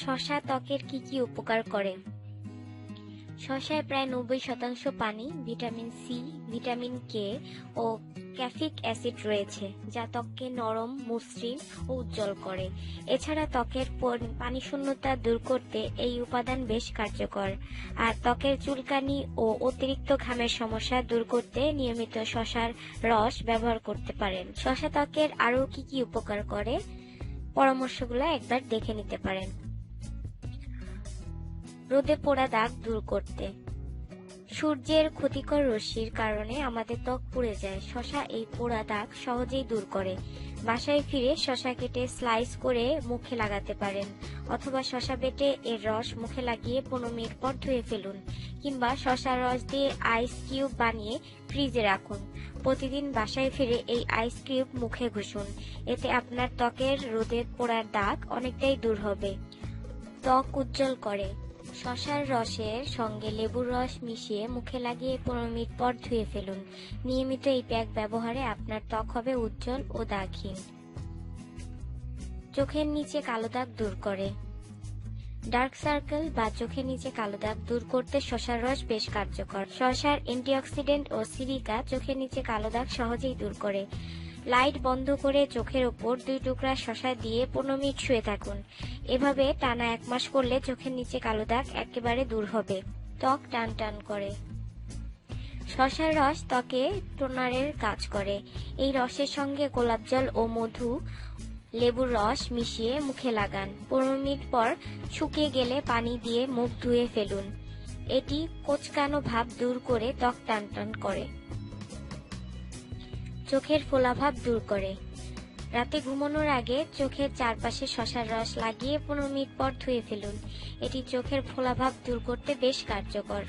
শশা ত্বকের কি কি উপকার করে? শশায় প্রায় নব্বই শতাংশ পানি, ভিটামিন সি, ভিটামিন কে ও ক্যাফিক অ্যাসিড রয়েছে, যা ত্বককে নরম, মসৃণ ও উজ্জ্বল করে। এছাড়া ত্বকের পর- পানি শূন্যতা দূর করতে এই উপাদান বেশ কার্যকর। আর ত্বকের চুলকানি ও অতিরিক্ত ঘামের সমস্যা দূর করতে নিয়মিত শশার রস ব্যবহার করতে পারেন। শশা ত্বকের আরও কি কি উপকার করে? পরামর্শগুলো একবার দেখে নিতে পারেন। রোদে পোড়া দাগ দূর করতে। সূর্যের ক্ষতিকর রশ্মির কারণে আমাদের ত্বক পুড়ে যায়। শশা এই পোড়া দাগ সহজেই দূর করে। বাসায় ফিরে শশা কেটে স্লাইস করে মুখে লাগাতে পারেন, অথবা শশা বেটে এর রস মুখে লাগিয়ে পনেরো মিনিট পর ধুয়ে ফেলুন, কিংবা শশার রস দিয়ে আইস কিউব বানিয়ে ফ্রিজে রাখুন। প্রতিদিন বাসায় ফিরে এই আইস কিউব মুখে ঘুষুন। এতে আপনার ত্বকের রোদের পোড়ার দাগ অনেকটাই দূর হবে। ত্বক উজ্জ্বল করে। শশার রসের সঙ্গে লেবুর রস মিশিয়ে মুখে লাগিয়ে পনেরো মিনিট পর ধুয়ে ফেলুন। নিয়মিত এই প্যাক ব্যবহারে আপনার ত্বক হবে উজ্জ্বল ও দাগহীন চোখের নিচে কালো দাগ দূর করে। ডার্ক সার্কেল বা চোখের নিচে কালো দাগ দূর করতে শশার রস বেশ কার্যকর। শশার অ্যান্টিঅক্সিডেন্ট ও সিরিকা চোখের নিচে কালো দাগ সহজেই দূর করে। লাইট বন্ধ করে চোখের ওপর দুই টুকরা শশা দিয়ে পনেরো মিনিট শুয়ে থাকুন। এভাবে টানা এক মাস করলে চোখের নিচে কালো দাগ একেবারে দূর হবে। ত্বক টান টান করে। শশার রস ত্বকে টোনারের কাজ করে। এই রসের সঙ্গে গোলাপ জল ও মধু, লেবুর রস মিশিয়ে মুখে লাগান। পনেরো মিনিট পর শুকিয়ে গেলে পানি দিয়ে মুখ ধুয়ে ফেলুন। এটি কোচকানো ভাব দূর করে ত্বক টান টান করে। চোখের ফোলাভাব দূর করে। রাতে ঘুমানোর আগে চোখের চারপাশে শশার রস লাগিয়ে পনেরো মিনিট পর ধুয়ে ফেলুন। এটি চোখের ফোলাভাব দূর করতে বেশ কার্যকর।